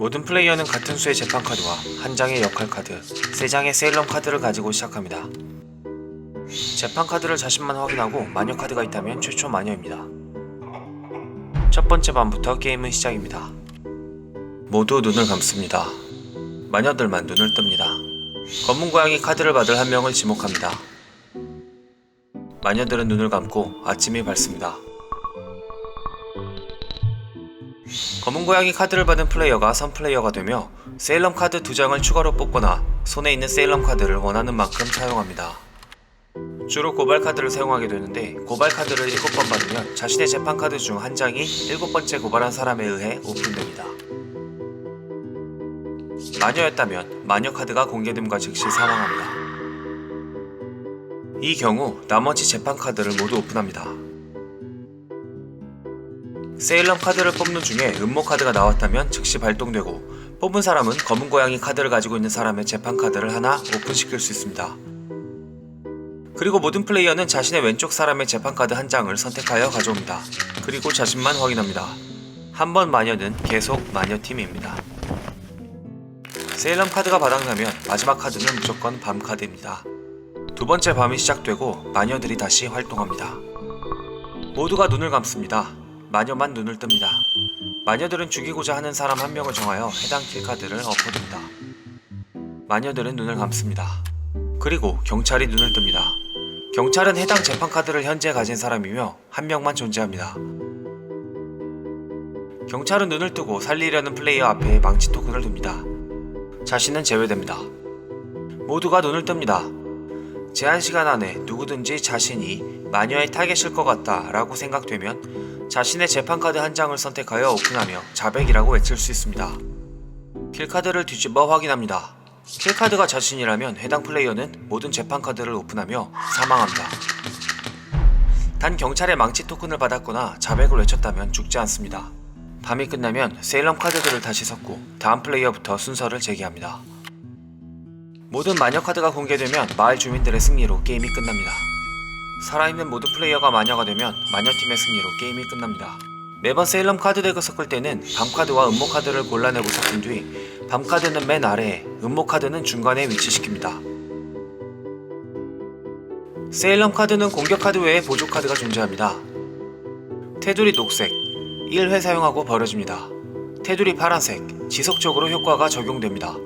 모든 플레이어는 같은 수의 재판 카드와 한 장의 역할 카드, 세 장의 세일럼 카드를 가지고 시작합니다. 재판 카드를 자신만 확인하고 마녀 카드가 있다면 최초 마녀입니다. 첫 번째 밤부터 게임은 시작입니다. 모두 눈을 감습니다. 마녀들만 눈을 뜹니다. 검은 고양이 카드를 받을 한 명을 지목합니다. 마녀들은 눈을 감고 아침이 밝습니다. 검은 고양이 카드를 받은 플레이어가 선 플레이어가 되며 세일럼 카드 두 장을 추가로 뽑거나 손에 있는 세일럼 카드를 원하는 만큼 사용합니다. 주로 고발 카드를 사용하게 되는데 고발 카드를 7번 받으면 자신의 재판 카드 중 한 장이 7번째 고발한 사람에 의해 오픈됩니다. 마녀였다면 마녀 카드가 공개됨과 즉시 사망합니다. 이 경우 나머지 재판 카드를 모두 오픈합니다. 세일럼 카드를 뽑는 중에 음모 카드가 나왔다면 즉시 발동되고 뽑은 사람은 검은 고양이 카드를 가지고 있는 사람의 재판 카드를 하나 오픈시킬 수 있습니다. 그리고 모든 플레이어는 자신의 왼쪽 사람의 재판 카드 한 장을 선택하여 가져옵니다. 그리고 자신만 확인합니다. 한 번 마녀는 계속 마녀팀입니다. 세일럼 카드가 바닥나면 마지막 카드는 무조건 밤 카드입니다. 두 번째 밤이 시작되고 마녀들이 다시 활동합니다. 모두가 눈을 감습니다. 마녀만 눈을 뜹니다. 마녀들은 죽이고자 하는 사람 한 명을 정하여 해당 킬 카드를 엎어둡니다. 마녀들은 눈을 감습니다. 그리고 경찰이 눈을 뜹니다. 경찰은 해당 재판 카드를 현재 가진 사람이며 한 명만 존재합니다. 경찰은 눈을 뜨고 살리려는 플레이어 앞에 망치 토큰을 둡니다. 자신은 제외됩니다. 모두가 눈을 뜹니다. 제한 시간 안에 누구든지 자신이 마녀의 타겟일 것 같다 라고 생각되면 자신의 재판카드 한 장을 선택하여 오픈하며 자백이라고 외칠 수 있습니다. 킬카드를 뒤집어 확인합니다. 킬카드가 자신이라면 해당 플레이어는 모든 재판카드를 오픈하며 사망합니다. 단 경찰의 망치 토큰을 받았거나 자백을 외쳤다면 죽지 않습니다. 밤이 끝나면 세일럼 카드들을 다시 섞고 다음 플레이어부터 순서를 재개합니다. 모든 마녀 카드가 공개되면 마을 주민들의 승리로 게임이 끝납니다. 살아있는 모든 플레이어가 마녀가 되면 마녀팀의 승리로 게임이 끝납니다. 매번 세일럼 카드 덱을 섞을 때는 밤 카드와 음모 카드를 골라내고 섞은 뒤 밤 카드는 맨 아래에 음모 카드는 중간에 위치시킵니다. 세일럼 카드는 공격 카드 외에 보조 카드가 존재합니다. 테두리 녹색 1회 사용하고 버려집니다. 테두리 파란색 지속적으로 효과가 적용됩니다.